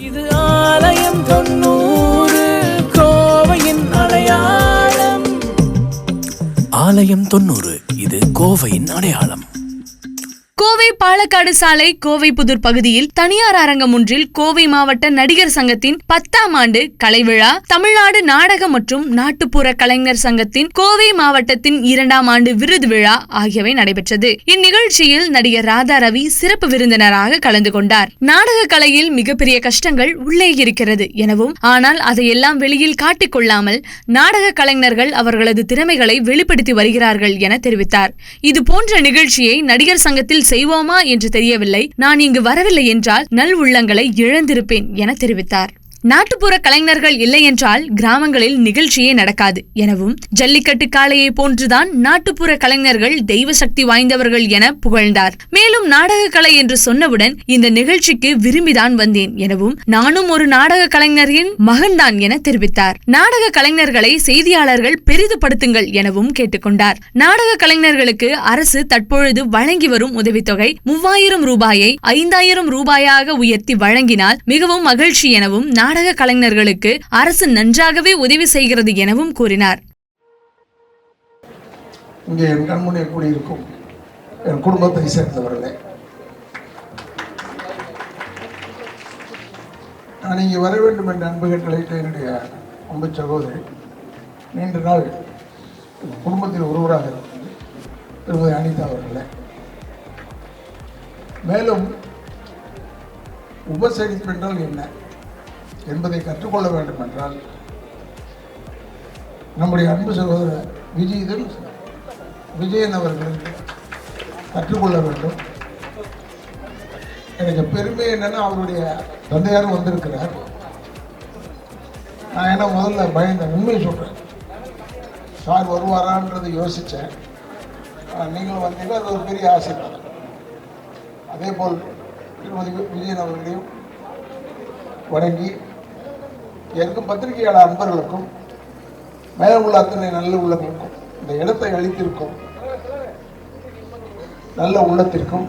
இது ஆலயம் தொண்ணூறு கோவையின் அடையாளம். ஆலயம் தொண்ணூறு இது கோவையின் அடையாளம். கோவை பாலக்காடு சாலை கோவை புதூர் பகுதியில் தனியார் அரங்கம் ஒன்றில் கோவை மாவட்ட நடிகர் சங்கத்தின் பத்தாம் ஆண்டு கலை விழா தமிழ்நாடு நாடக மற்றும் நாட்டுப்புற கலைஞர் சங்கத்தின் கோவை மாவட்டத்தின் இரண்டாம் ஆண்டு விருது விழா ஆகியவை நடைபெற்றது. இந்நிகழ்ச்சியில் நடிகர் ராதா ரவி சிறப்பு விருந்தினராக கலந்து கொண்டார். நாடக கலையில் மிகப்பெரிய கஷ்டங்கள் உள்ளே இருக்கிறது எனவும் ஆனால் அதையெல்லாம் வெளியில் காட்டிக் கொள்ளாமல் நாடக கலைஞர்கள் அவர்களது திறமைகளை வெளிப்படுத்தி வருகிறார்கள் என தெரிவித்தார். இது போன்ற நிகழ்ச்சியை நடிகர் சங்கத்தில் செய்வோமா என்று தெரியவில்லை. நான் இங்கு வரவில்லை என்றால் நல் உள்ளங்களை இழந்திருப்பேன் என தெரிவித்தார். நாட்டுப்புற கலைஞர்கள் இல்லை என்றால் கிராமங்களில் நிகழ்ச்சியே நடக்காது. எனவும் ஜல்லிக்கட்டு காளையை போன்றுதான் நாட்டுப்புற கலைஞர்கள் தெய்வ சக்தி வாய்ந்தவர்கள் என புகழ்ந்தார். மேலும் நாடக கலை என்று சொன்னவுடன் இந்த நிகழ்ச்சிக்கு விரும்பிதான் வந்தேன் எனவும் நானும் ஒரு நாடக கலைஞரின் மகன்தான் என தெரிவித்தார். நாடக கலைஞர்களை செய்தியாளர்கள் பெரிதுபடுத்துங்கள் எனவும் கேட்டுக்கொண்டார். நாடக கலைஞர்களுக்கு அரசு தற்பொழுது வழங்கி வரும் உதவித்தொகை மூவாயிரம் ரூபாயை ஐந்தாயிரம் ரூபாயாக உயர்த்தி வழங்கினால் மிகவும் மகிழ்ச்சி எனவும் நாடக கலைஞர்களுக்கு அரசு நன்றாகவே உதவி செய்கிறது எனவும் கூறினார். இங்கே என் கண்முன்னே கூடியிருக்கும் என் குடும்பத்தை சேர்ந்தவர்களே. நான் இங்கே வர வேண்டும் என்ற அன்பு கேட்டழைத்த என்னுடைய அன்பு சகோதரி. நீண்ட நாள் குடும்பத்தில் ஒருவராக இருந்தது திருமதி அனிதா அவர்களே. மேலும் உபசரிப்பு என்றால் என்ன? என்பதை கற்றுக்கொள்ள வேண்டும் என்றால் நம்முடைய அன்பு சகோதரர் விஜயதன் விஜயன் அவர்கள் கற்றுக்கொள்ள வேண்டும். எனக்கு பெருமை என்னன்னா அவருடைய தந்தையாரும் வந்திருக்கிறார். நான் என்ன முதல்ல பயந்தேன் உண்மையை சொல்கிறேன் சார் வருவாரான்றது யோசித்தேன் ஆனால் நீங்களும் வந்தீங்கன்னா அது ஒரு பெரிய ஆசீர்வாதம். அதே போல் திருமதி விஜயன் அவர்களையும் வணங்கி எனக்கும் பத்திரிகையாளர் அன்பர்களுக்கும் மேல உள்ள அத்தனை நல்ல உள்ளங்களுக்கும் இந்த இடத்தை அளித்திருக்கும் நல்ல உள்ளத்திற்கும்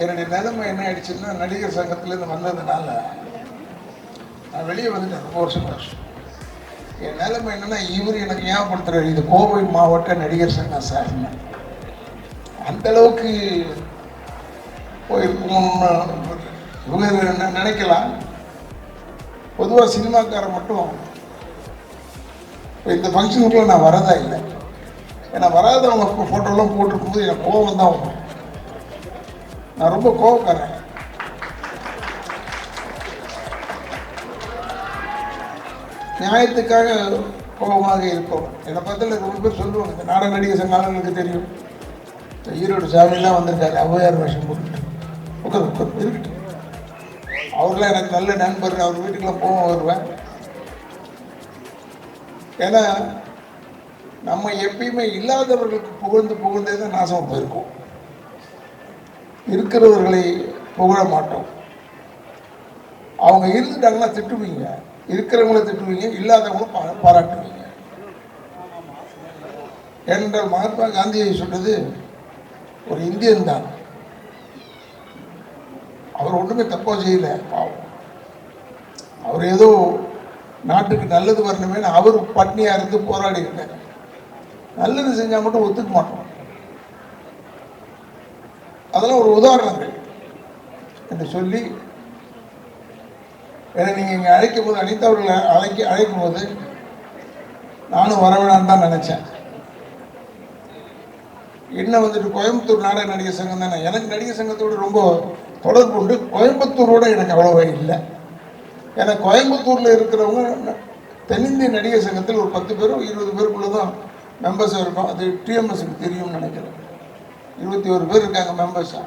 என்னுடைய நிலைமை என்ன ஆயிடுச்சுன்னா நடிகர் சங்கத்திலேருந்து வந்ததுனால நான் வெளியே வந்துட்டேன் ரொம்ப வருஷம் வருஷம் என் நிலைமை என்னன்னா இவர் எனக்கு ஞாபகப்படுத்துறாரு இது கோவை மாவட்ட நடிகர் சங்கம் சார் அந்த அளவுக்கு போயிருக்கணும்னு இவங்க நினைக்கலாம். பொதுவாக சினிமாக்காரன் மட்டும் இந்த ஃபங்க்ஷனுக்குள்ள நான் வரதா இல்லை. ஏன்னா வராதவங்க ஃபோட்டோலாம் போட்டிருக்கும்போது எனக்கு கோபம் தான் வரும். நான் ரொம்ப கோபக்காரன் நியாயத்துக்காக கோபமாக இருக்கும் என்னை பார்த்து ரொம்ப பேர் சொல்லுவாங்க இந்த நாடக நடிகை சங்கம் எனக்கு தெரியும். ஈரோடு சாமியெல்லாம் வந்திருக்காரு. ஔவையார் வருஷம் போட்டு உட்கார் உட்கார் இருக்கட்டும் அவர்லாம் எனக்கு நல்ல நண்பர். அவர் வீட்டுக்குலாம் போவோம் வருவேன். ஏன்னா நம்ம எப்பயுமே இல்லாதவர்களுக்கு புகழ்ந்து புகழ்ந்தே தான் நாசமாக போயிருக்கோம். இருக்கிறவர்களை புகழ மாட்டோம். அவங்க இருந்துட்டாங்கன்னா திட்டுவீங்க. இருக்கிறவங்கள திட்டுவீங்க இல்லாதவங்களும் பாராட்டுவீங்க. என்றால் மகாத்மா காந்தியை சொன்னது ஒரு இந்தியன் தான். அவர் ஒன்றுமே தப்பா செய்யல. பாவம். அவர் ஏதோ நாட்டுக்கு நல்லது வரணுமேனு அவர் பட்னியா இருந்து போராடி இருக்கார் நல்லது செஞ்சா மட்டும் ஒத்துக்க மாட்டோம். அதெல்லாம் ஒரு உதாரணங்கள் என்று சொல்லி ஏன்னா நீங்கள் இங்கே அழைக்கும் போது அனிதா அவர்களை அழைக்க அழைக்கும் போது நானும் வர வேணாம்னு தான் நினச்சேன். என்ன வந்துட்டு கோயம்புத்தூர் நாடக நடிகர் சங்கம் தானே? எனக்கு நடிகர் சங்கத்தோடு ரொம்ப தொடர்பு உண்டு. கோயம்புத்தூரோட எனக்கு அவ்வளோவா இல்லை. ஏன்னா கோயம்புத்தூரில் இருக்கிறவங்க தென்னிந்திய நடிகர் சங்கத்தில் ஒரு பத்து பேரும் இருபது பேருக்குள்ள தான் மெம்பர்ஸ் இருக்கும் அது டிஎம்எஸ்க்கு தெரியும்னு நினைக்கிறேன். இருபத்தி ஒரு பேர் இருக்காங்க மெம்பர்ஸாக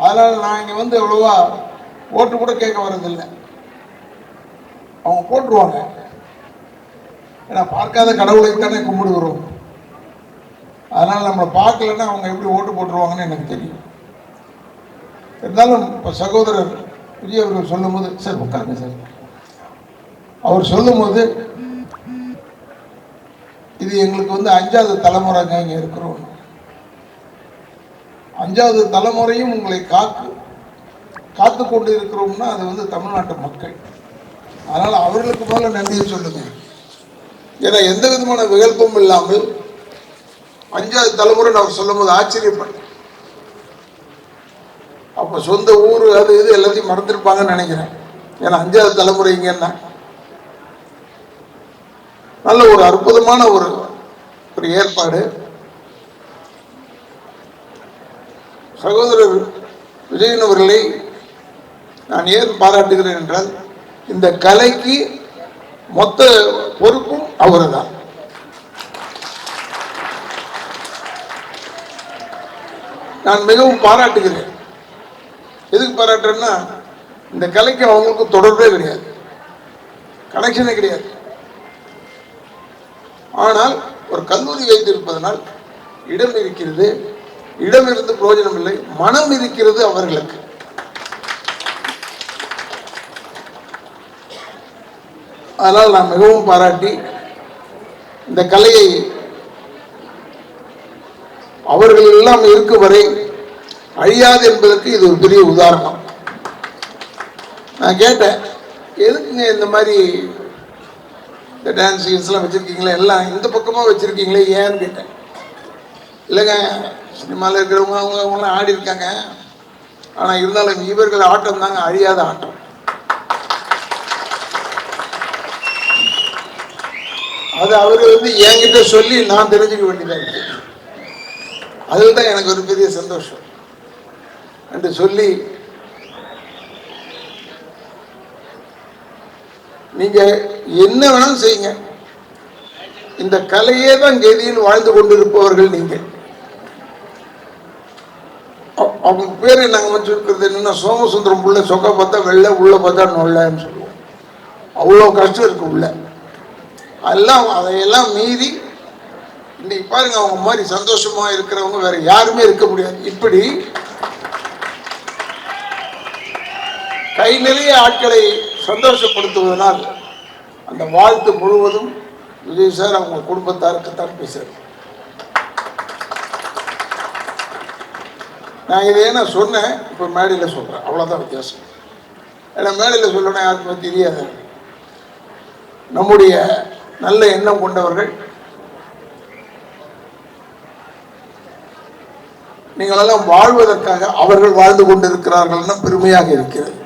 அதனால் நான் இங்கே வந்து அவ்வளோவா ஓட்டு கூட கேட்க வர்றதில்லை. அவங்க போட்டுருவாங்க. ஏன்னா பார்க்காத கடவுளை தானே கும்பிடுகிறோம். அதனால் நம்மளை பார்க்கலன்னா அவங்க எப்படி ஓட்டு போட்டுருவாங்கன்னு எனக்கு தெரியும். இருந்தாலும் இப்போ சகோதரர் விஜய் அவர்கள் சொல்லும்போது சார் உட்காருங்க சார். அவர் சொல்லும்போது இது எங்களுக்கு வந்து அஞ்சாவது தலைமுறைங்க இங்கே இருக்கிறோம். அஞ்சாவது தலைமுறையும் உங்களை காக்கு காத்து கொண்டு இருக்கிறோம்னா அது வந்து தமிழ்நாட்டு மக்கள். அதனால் அவர்களுக்கு முதல்ல நன்றியை சொல்லுங்கள் ஏன்னா எந்த விதமான விகல்பமும் இல்லாமல் அஞ்சாவது தலைமுறை நான் சொல்லும்போது ஆச்சரியப்பட்டேன். அப்போ சொந்த ஊர் அது இது எல்லாத்தையும் மறந்துருப்பாங்கன்னு நினைக்கிறேன். ஏன்னா அஞ்சாவது தலைமுறை இங்கன்னா நல்ல ஒரு அற்புதமான ஒரு ஒரு ஏற்பாடு. சகோதரர் விஜயன் அவர்களை நான் ஏன் பாராட்டுகிறேன் என்றால் இந்த கலைக்கு மொத்த பொறுப்பும் அவர் நான் மிகவும் பாராட்டுகிறேன். எதுக்கு பாராட்டுறேன்னா இந்த கலைக்கு அவங்களுக்கும் தொடர்பே கிடையாது. கனெக்ஷனே கிடையாது. ஆனால் ஒரு கல்லூரி வைத்திருப்பதனால் இடம் இருக்கிறது இடம் இருந்து பிரயோஜனம் இல்லை மனம் இருக்கிறது அவர்களுக்கு. அதனால் நான் மிகவும் பாராட்டி இந்த கலையை அவர்கள் எல்லாம் இருக்கும் வரை அழியாது என்பதற்கு இது ஒரு பெரிய உதாரணம். நான் கேட்டேன் எதுக்குங்க இந்த மாதிரி இந்த டான்ஸ் கீன்ஸ்லாம் வச்சுருக்கீங்களே? எல்லாம் இந்த பக்கமாக வச்சுருக்கீங்களே ஏன்னு கேட்டேன். இல்லைங்க சினிமாவில் இருக்கிறவங்க அவங்க அவங்களாம் ஆடி இருக்காங்க. ஆனால் இருந்தாலும் இவர்கள் ஆட்டம் தாங்க அழியாத ஆட்டம். அது அவர் வந்து என்கிட்ட சொல்லி நான் தெரிஞ்சுக்க வேண்டியதாக இருக்கு. அதில் தான் எனக்கு ஒரு பெரிய சந்தோஷம். என்று சொல்லி நீங்க என்ன வேணாலும் செய்யுங்க. இந்த கலையே தான் கதியில் வாழ்ந்து கொண்டிருப்பவர்கள் நீங்க அவ- அவங்க பேர் நாங்கள் வச்சிருக்கிறது என்னன்னா சோமசுந்தரம் புள்ள சொக்க பார்த்தா வெள்ளை உள்ள பார்த்தா நொல்லன்னு சொல்லுவோம். அவ்வளோ கஷ்டம் இருக்கு உள்ள. அதெல்லாம் அதையெல்லாம் மீறி இன்னைக்கு பாருங்க அவங்க மாதிரி சந்தோஷமா இருக்கிறவங்க வேற யாருமே இருக்க முடியாது. இப்படி கை நிறைய ஆட்களை சந்தோஷப்படுத்துவதனால் அந்த வாழ்த்து முழுவதும் விஜய் சார் அவங்க குடும்பத்தாருக்குத்தான் பேசுகிறேன் நான் இதை நான் சொன்னேன்? இப்போ மேடையில் சொல்கிறேன் அவ்வளோதான் வித்தியாசம். ஏன்னா மேடையில் சொல்லணும் யாருக்குமே தெரியாது. நம்முடைய நல்ல எண்ணம் கொண்டவர்கள் நீங்களெல்லாம் வாழ்வதற்காக அவர்கள் வாழ்ந்து கொண்டிருக்கிறார்கள்னா பெருமையாக இருக்கிறது.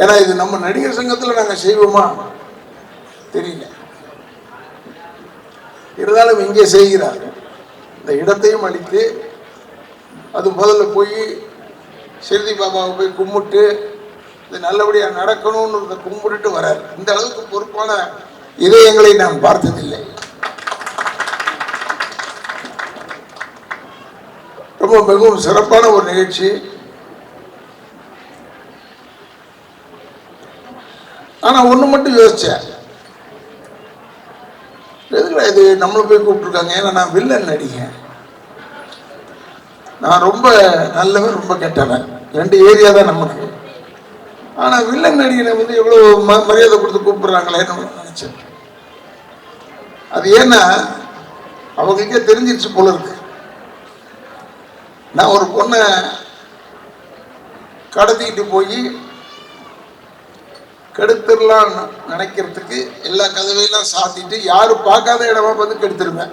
ஏன்னா இது நம்ம நடிகர் சங்கத்தில் நாங்கள் செய்வோமா? தெரியல. இருந்தாலும் இங்கே செய்கிறார்கள் இந்த இடத்தையும் அளித்து அது முதல்ல போய் சிறுதி பாபாவை போய் கும்பிட்டு இது நல்லபடியாக நடக்கணும்னு கும்பிட்டுட்டு வரார். இந்த அளவுக்கு பொறுப்பான இதயங்களை நான் பார்த்ததில்லை. ரொம்ப மிகவும் சிறப்பான ஒரு நிகழ்ச்சி. ஆனா ஒண்ணு மட்டும் யோசிச்சேன். எதுக்குடா இது நம்மளை போய் கூப்பிட்டுருக்காங்க? ஏன்னா நான் வில்லன் நடிகேன். நான் ரொம்ப நல்லவன் ரொம்ப கெட்டவன். ரெண்டு ஏரியா தான் நமக்கு. ஆனா வில்லன் நடிகனை வந்து எவ்வளவு ம- மரியாதை கொடுத்து கூப்பிடுறாங்களேன்னு நினைச்சேன். அது ஏன்னா அவங்களுக்கே தெரிஞ்சிருச்சு போல இருக்கு. நான் ஒரு பொண்ணை கடத்திக்கிட்டு போய் கெடுத்துடலாம் நினைக்கிறதுக்கு எல்லா கதவையெல்லாம் சாத்திட்டு யாரும் பார்க்காத இடமா வந்து கெடுத்துருவேன்.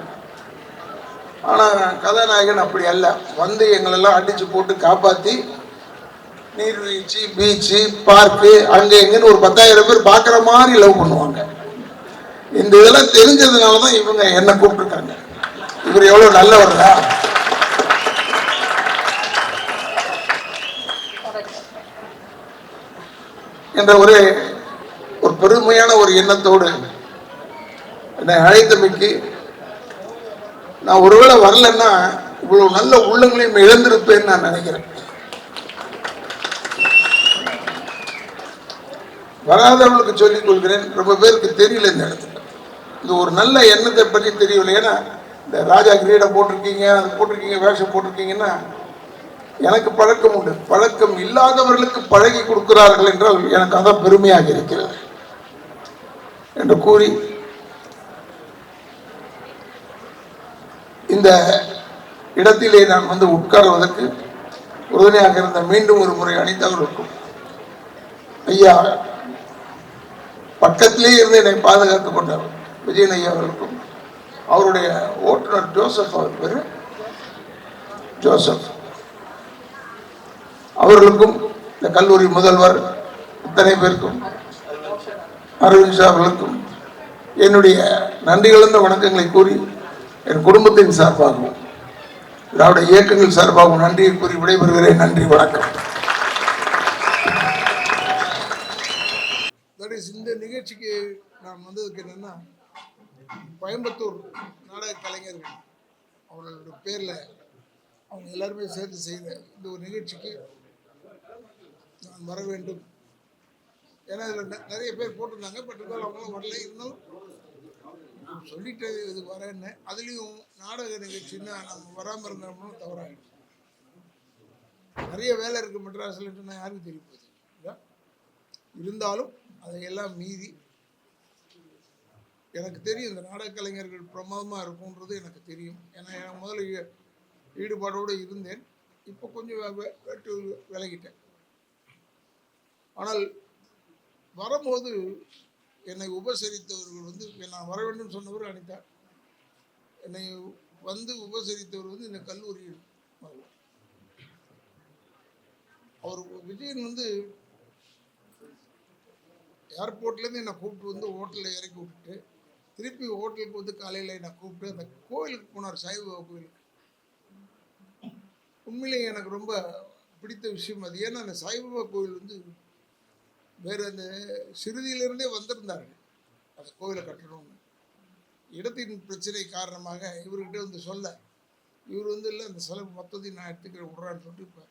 ஆனால் கதாநாயகன் அப்படி அல்ல. வந்து எங்களெல்லாம் அடித்து போட்டு காப்பாற்றி நீர்வீழ்ச்சி பீச்சு பார்க்கு அங்கே எங்கன்னு ஒரு பத்தாயிரம் பேர் பார்க்குற மாதிரி லவ் பண்ணுவாங்க. இந்த இதெல்லாம் தெரிஞ்சதுனால தான் இவங்க என்னை கூப்பிட்டுருக்காங்க. இவர் எவ்வளோ நல்லவர்களா என்ற ஒரு ஒரு பெருமையான ஒரு எண்ணத்தோடு என்னை அழைத்தமைக்கு நான் ஒருவேளை வரலன்னா இவ்வளவு நல்ல உள்ளங்களையும் இழந்திருப்பேன்னு நான் நினைக்கிறேன். வராதவர்களுக்கு சொல்லிக் கொள்கிறேன் ரொம்ப பேருக்கு தெரியல இந்த இடத்துல. இது ஒரு நல்ல எண்ணத்தை பற்றி தெரியவில்லை. ஏன்னா இந்த ராஜா கிரீடம் போட்டிருக்கீங்க அது போட்டிருக்கீங்க வேஷம் போட்டிருக்கீங்கன்னா எனக்கு பழக்கம் உண்டு. பழக்கம் இல்லாதவர்களுக்கு பழகி கொடுக்கிறார்கள் என்றால் எனக்கு அதான் பெருமையாக இருக்கிறது என்று கூறி இந்த இடத்திலே நான் வந்து உட்காருவதற்கு உறுதுணையாக இருந்த மீண்டும் ஒரு முறை அணிந்தவர்களுக்கும் ஐயா பக்கத்திலே இருந்து என்னை பாதுகாத்துக் கொண்டவர் விஜயன் ஐயா அவர்களுக்கும். அவருடைய ஓட்டுநர் ஜோசப் அவர் பேரு ஜோசப். அவர்களுக்கும் இந்த கல்லூரி முதல்வர் அத்தனை பேருக்கும் அரவிந்த் ஷா அவர்களுக்கும் என்னுடைய நன்றி கலந்த வணக்கங்களை கூறி என் குடும்பத்தின் சார்பாகவும் திராவிட இயக்கங்கள் சார்பாகவும் நன்றியை கூறி விடைபெறுகிறேன். நன்றி வணக்கம். இந்த நிகழ்ச்சிக்கு நான் வந்ததுக்கு என்னென்னா கோயம்புத்தூர் நாடக கலைஞர்கள் அவர்களோட பேரில் அவங்க எல்லாருமே சேர்த்து செய்த இந்த ஒரு நிகழ்ச்சிக்கு நான் வர வேண்டும் ஏன்னா இதில் நிறைய பேர் போட்டிருந்தாங்க பட் இருந்தாலும் அவங்களும் வரல. இருந்தாலும் சொல்லிட்டு இது வரேன்னு. அதுலேயும் நாடக நிகழ்ச்சின்னா நம்ம வராமல் இருந்தோம்னு தவறாகிடும் நிறைய வேலை இருக்குது மெட்ராஸில் நான் யாருக்கும் தெரிய போகுது? இருந்தாலும் அதையெல்லாம் மீறி எனக்கு தெரியும் இந்த நாடக கலைஞர்கள் பிரமாதமாக இருக்கும்ன்றது எனக்கு தெரியும். ஏன்னா முதல்ல ஈடுபாடோடு இருந்தேன். இப்போ கொஞ்சம் விலகிட்டேன். ஆனால் வரும்போது என்னை உபசரித்தவர்கள் வந்து நான் வர வேண்டும் சொன்னவர் அனிதா என்னை வந்து உபசரித்தவர் வந்து இந்த கல்லூரியில் வருவார். அவர் விஜயன் வந்து ஏர்போர்ட்லேருந்து என்னை கூப்பிட்டு வந்து ஹோட்டலில் இறக்கி விட்டுட்டு திருப்பி ஹோட்டலுக்கு வந்து காலையில் என்னை கூப்பிட்டு அந்த கோயிலுக்கு போனார் சாய்பாபா கோயிலுக்கு. உண்மையிலேயே எனக்கு ரொம்ப பிடித்த விஷயம் அது. ஏன்னா அந்த சாய்பாபா கோயில் வந்து வேறு அந்த சிறுதியிலிருந்தே வந்திருந்தார்கள். அந்த கோவிலை கட்டணும்னு. இடத்தின் பிரச்சனை காரணமாக இவர்கிட்ட வந்து சொல்ல இவர் வந்து இல்லை அந்த செலவு மொத்தத்தையும் நான் எடுத்துக்கிறேன் விட்றான்னு சொல்லிட்டு இப்போ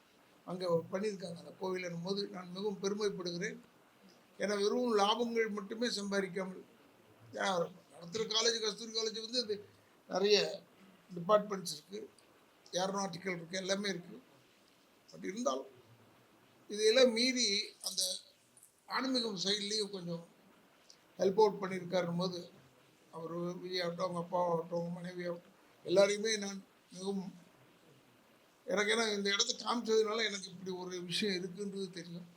அங்கே பண்ணியிருக்காங்க. அந்த கோவில் போது நான் மிகவும் பெருமைப்படுகிறேன். ஏன்னா வெறும் லாபங்கள் மட்டுமே சம்பாதிக்காமல் ஏன்னா நடத்துகிற காலேஜ் கஸ்தூரி காலேஜ் வந்து அது நிறைய டிபார்ட்மெண்ட்ஸ் இருக்குது ஏரோநாட்டிக்கல் இருக்குது எல்லாமே இருக்குது பட் இருந்தாலும் இதையெல்லாம் மீறி அந்த ஆன்மீகம் சைட்லேயும் கொஞ்சம் ஹெல்ப் அவுட் பண்ணியிருக்காருன்னும் போது அவர் விஜய் ஆகட்டும் அவங்க அப்பாவாகட்டும் அவங்க மனைவி ஆகட்டும் எல்லாரையுமே நான் மிகவும் எனக்கு ஏன்னா இந்த இடத்த காமிச்சதுனால எனக்கு இப்படி ஒரு விஷயம் இருக்குன்றது தெரியும்.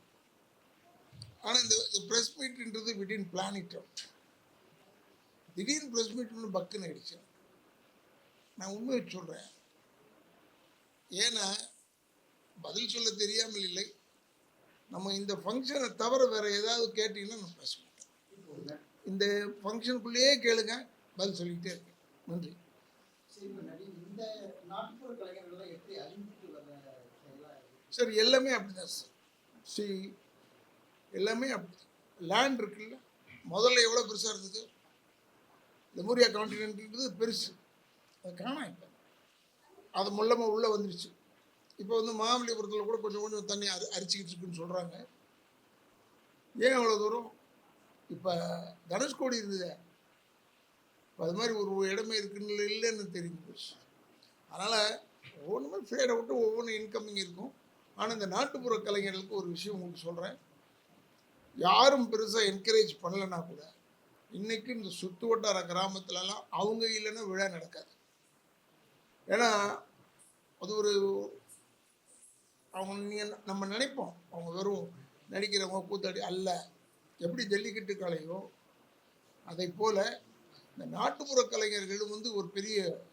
ஆனால் இந்த ப்ரெஸ் மீட்ன்றது விடின் பிளான் இட் அவுட் திடீர்னு ப்ரெஸ் மீட்னு பக்குன்னு ஆயிடுச்சு. நான் உண்மையை சொல்கிறேன் ஏன்னா பதில் சொல்ல தெரியாமல் இல்லை. நம்ம இந்த ஃபங்க்ஷனை தவிர வேறு ஏதாவது கேட்டிங்கன்னா நம்ம பேச இந்த ஃபங்க்ஷனுக்குள்ளேயே கேளுங்க பதில் சொல்லிக்கிட்டே இருக்கேன் நன்றி. சார் சரி எல்லாமே அப்படிதான் சார் சி எல்லாமே அப்படி லேண்ட் இருக்குல்ல முதல்ல எவ்வளோ பெருசாக இருந்தது? லெமோரியா கான்டினென்ட்ன்றது பெருசு. அது காணாம் இப்போ அது மூலமாக உள்ளே வந்துருச்சு. இப்போ வந்து மாமல்லிபுரத்தில் கூட கொஞ்சம் கொஞ்சம் தண்ணி அரி அரிச்சிக்கிட்டு இருக்குன்னு சொல்கிறாங்க ஏன் அவ்வளோ தூரம்? இப்போ தனுஷ்கோடி இருந்ததே. இப்போ அது மாதிரி ஒரு இடமே இருக்குன்னு இல்லைன்னு தெரிஞ்சு போச்சு அதனால் ஒவ்வொன்றுமே ஃபேடை விட்டு ஒவ்வொன்றும் இன்கமிங் இருக்கும். ஆனால் இந்த நாட்டுப்புற கலைஞர்களுக்கு ஒரு விஷயம் உங்களுக்கு சொல்கிறேன் யாரும் பெருசாக என்கரேஜ் பண்ணலைன்னா கூட இன்றைக்கும் இந்த சுற்று வட்டார கிராமத்துலலாம் அவங்க இல்லைன்னா விழா நடக்காது. ஏன்னா அது ஒரு அவங்க நீங்கள் நம்ம நினைப்போம். அவங்க வெறும் நடிக்கிறவங்க கூத்தாடி அல்ல. எப்படி ஜல்லிக்கட்டு கலையோ அதை போல் இந்த நாட்டுப்புற கலைஞர்களும் வந்து ஒரு பெரிய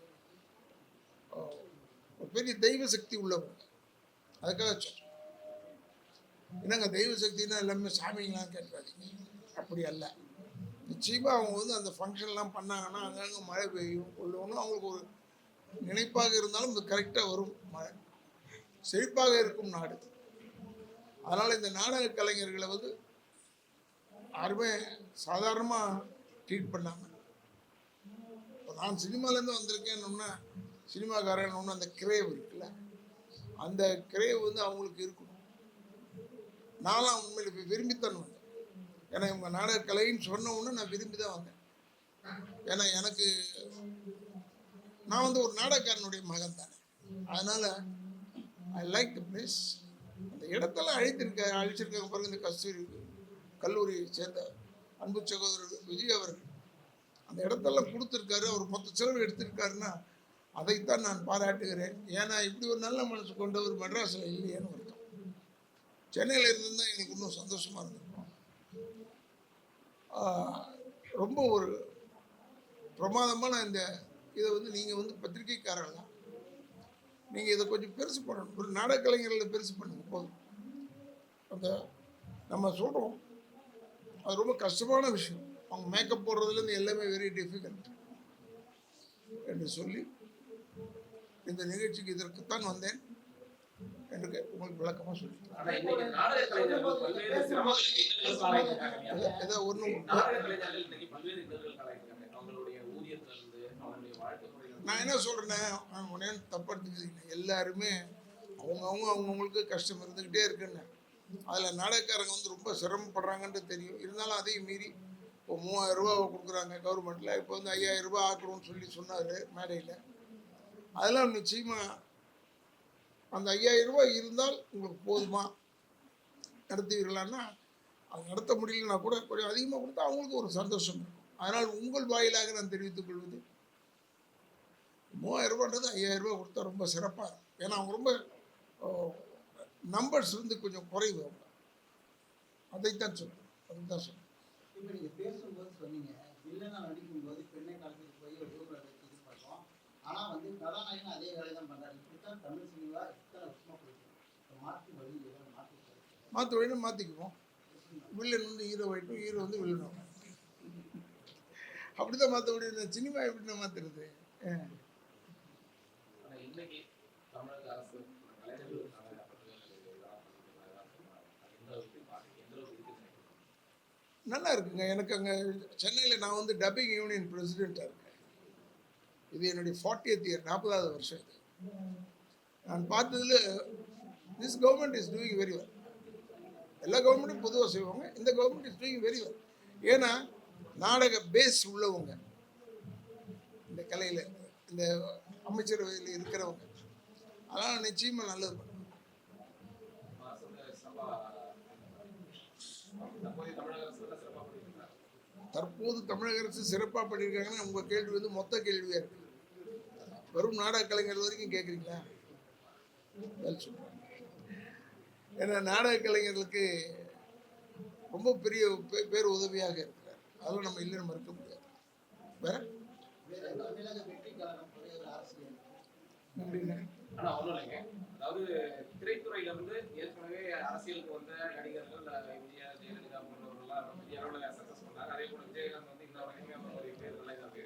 ஒரு பெரிய தெய்வ சக்தி உள்ளவங்க. அதுக்காக சொல்றேன் என்னங்க தெய்வ சக்தின்னா எல்லாமே சாமிங்களாம் கேட்காதீங்க. அப்படி அல்ல. நிச்சயமாக அவங்க வந்து அந்த ஃபங்க்ஷன்லாம் பண்ணாங்கன்னா அங்கங்கே மழை பெய்யும். உள்ளவங்களும் அவங்களுக்கு ஒரு நினைப்பாக இருந்தாலும் இது கரெக்டாக வரும். மழை. செழிப்பாக இருக்கும் நாடு. அதனால் இந்த நாடக கலைஞர்களை வந்து யாருமே சாதாரணமாக ட்ரீட் பண்ணாமல் இப்போ நான் சினிமாலேருந்து வந்திருக்கேன்னொன்னா சினிமாக்காரன் ஒன்று அந்த கிரேவ் இருக்குல்ல அந்த கிரேவ் வந்து அவங்களுக்கு இருக்கணும். நான்லாம் உண்மையில் இப்போ விரும்பித்தான் வந்தேன். ஏன்னா இவங்க நாடக கலைன்னு சொன்ன உடனே நான் விரும்பி தான் வந்தேன். ஏன்னா எனக்கு நான் வந்து ஒரு நாடகக்காரனுடைய மகன் தானே அதனால் ஐ லைக் த பிளேஸ் அந்த இடத்தெல்லாம் அழித்திருக்க அழிச்சிருக்காங்க பாருங்க இந்த கஸ்தூரி கல்லூரியை சேர்ந்த அன்பு சகோதரர் விஜய் அவர்கள் அந்த இடத்தெல்லாம் கொடுத்துருக்காரு. அவர் மொத்த செலவு எடுத்திருக்காருன்னா அதைத்தான் நான் பாராட்டுகிறேன். ஏன்னா இப்படி ஒரு நல்ல மனசு கொண்டவர் மெட்ராஸில் இல்லையேன்னு வருத்தம். சென்னையில் இருந்திருந்தால் எனக்கு இன்னும் சந்தோஷமாக இருந்திருக்கும். ரொம்ப ஒரு பிரமாதமான இந்த இதை வந்து நீங்கள் வந்து பத்திரிகைக்காரங்க நீங்கள் இதை கொஞ்சம் பெருசு பண்ணணும். ஒரு நாடக கலைஞர்களை பெருசு பண்ணுங்க போதும். அந்த நம்ம சொல்கிறோம் அது ரொம்ப கஷ்டமான விஷயம். அவங்க மேக்கப் போடுறதுலேருந்து எல்லாமே வெரி டிஃபிகல்ட் என்று சொல்லி இந்த நிகழ்ச்சிக்கு இதற்குத்தான் வந்தேன் என்று உங்களுக்கு விளக்கமாக சொல்லி. ஆனா இன்னைக்கு நான் என்ன சொல்கிறேன்னா உடனே தப்பு எடுத்துக்கிறீங்க எல்லாருமே அவங்கவுங்க அவங்கவுங்களுக்கு கஷ்டம் இருந்துக்கிட்டே இருக்குன்னு. அதில் நாடகக்காரங்க வந்து ரொம்ப சிரமப்படுறாங்கன்ட்டு தெரியும். இருந்தாலும் அதையும் மீறி இப்போ மூவாயிரம் கொடுக்குறாங்க கவர்மெண்ட்டில் இப்போ வந்து ஐயாயிரம் ரூபாய் ஆக்கணும்னு சொல்லி சொன்னார் மேடையில். அதெல்லாம் நிச்சயமாக அந்த ஐயாயிரம் ரூபாய் இருந்தால் உங்களுக்கு போதுமா? நடத்துவீர்களான்னா அது நடத்த முடியலன்னா கூட கொஞ்சம் அதிகமாக கொடுத்தா அவங்களுக்கு ஒரு சந்தோஷம் இருக்கும். அதனால் உங்கள் வாயிலாக நான் தெரிவித்துக் கொள்வது மூவாயிரம் ரூபான்றது ஐயாயிரம் ரூபாய் கொடுத்தா ரொம்ப சிறப்பாக இருக்கும் ஏன்னா அவங்க ரொம்ப நம்பர்ஸ் வந்து கொஞ்சம் குறைவு அவங்க. அதைத்தான் சொல்றேன். அதுதான் சொல்றேன். இப்போ நீங்கள் பேசும்போது சொன்னீங்க வில்லனா நடிக்கும்போது பெண்ணை காலத்துக்கு போய் ஒரு ஊரில் வச்சு இது பண்ணுறோம் ஆனால் வந்து கதாநாயகன் அதே வேலையை தான் பண்ணுறாரு இப்படித்தான் தமிழ் சினிமா இத்தனை வருஷமாக போயிட்டு இப்போ மாற்று வழி மாற்றி மாற்றிக்குவோம் வில்லன் வந்து ஹீரோ ஆகிட்டும் ஹீரோ வந்து வில்லன் அப்படி தான் மாற்ற முடியும். சினிமா எப்படி நான் மாற்றுறது இன்னைக்கு தமிழக அரசு கலைஞர்களுக்கான நல்லா இருக்குங்க. எனக்கு அங்கே சென்னையில் நான் வந்து டப்பிங் யூனியன் பிரசிடெண்ட்டாக இருக்கேன். இது என்னுடைய ஃபார்ட்டியத் இயர் நாற்பதாவது வருஷம் இது. நான் பார்த்ததுல this government is doing very well எல்லா கவர்மெண்ட்டும் பொதுவாக செய்வாங்க. இந்த government is doing very well ஏன்னா நாடக பேஸ் உள்ளவங்க. இந்த கலையில் இந்த அமைச்சரவையில் இருக்கிறவங்க. அதனால் நிச்சயமாக நல்லது தற்போது தமிழக அரசு சிறப்பாக பண்ணியிருக்காங்கன்னா உங்கள் கேள்வி வந்து மொத்த கேள்வியாக இருக்கு. வெறும் நாடக கலைஞர் வரைக்கும் கேட்குறீங்களா ஏன்னா நாடக கலைஞர்களுக்கு ரொம்ப பெரிய பேர் உதவியாக இருக்கிறார். அதெல்லாம் நம்ம இல்லைன்னு மறுக்க முடியாது. வேற வேறு தமிழக வெற்றி கழகம் ஒரே ஒரு அரசியல் ஆனா இல்லைங்க. அதாவது திரைத்துறையில இருந்து ஏற்கனவே அரசியலுக்கு வந்த நடிகர்கள் விஜயா ஜெயலலிதா போன்றவர்கள்லாம் பெரிய அளவுல சக்சஸ் பண்ணாங்க. அதே போல விஜயகாந்த் வந்து இந்த வரைக்குமே அவருடைய பேர் நல்லா இருக்கு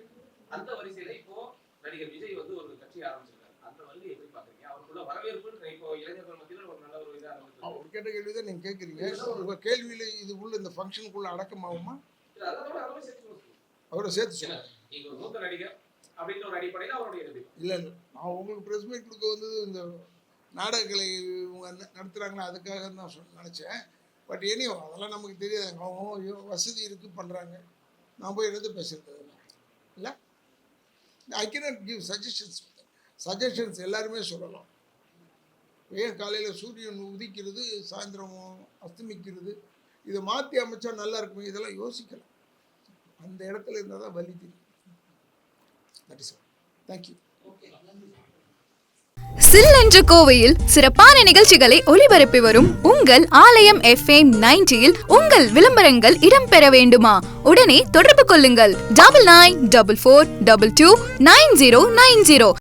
அந்த வரிசையில இப்போ நடிகர் விஜய் வந்து ஒரு கட்சி ஆரம்பிச்சிருக்காரு. அந்த வழி எப்படி பாக்குறீங்க அவருக்குள்ள வரவேற்பு இப்போ இளைஞர்கள் மத்தியில ஒரு நல்ல ஒரு இதா இருந்துட்டு அவர் கேட்ட கேள்வி தான் நீங்கள் கேட்குறீங்க உங்கள் கேள்வியில் இது உள்ள இந்த ஃபங்க்ஷனுக்குள்ளே அடக்கமாகுமா அதோட அதுவும் சேர்த்து. அவரை சேர்த்து நீங்க ஒரு மூத்த நடிகர் அப்படின்ற ஒரு அடிப்படையில அவருடைய இல்லை இல்லை. அவங்களுக்கு ப்ரெஸ் மீட் கொடுக்க வந்தது இந்த நாடகங்களை இவங்க நடத்துகிறாங்களா அதுக்காக தான் சொல் நினச்சேன். பட் எனியோ அதெல்லாம் நமக்கு தெரியாது. அவங்க வசதி இருக்குது பண்ணுறாங்க நான் போய் எடுத்து பேசுகிறது இல்லை? I cannot give suggestions suggestions எல்லாருமே சொல்லலாம். ஏன் காலையில் சூரியன் உதிக்கிறது சாயந்தரம் அஸ்தமிக்கிறது இதை மாற்றி அமைச்சா நல்லா இருக்குமே? இதெல்லாம் யோசிக்கலாம். அந்த இடத்துல இருந்தால் தான் வலி தெரியும். தட் இஸ் தேங்க்யூ சில் என்ற கோவையில் சிறப்பான நிகழ்ச்சிகளை ஒளிபரப்பி வரும் உங்கள் ஆலயம் எஃப்எம் நைன்டியில் உங்கள் விளம்பரங்கள் இடம்பெற வேண்டுமா? உடனே தொடர்பு கொள்ளுங்கள். Double nine double four double two nine zero nine zero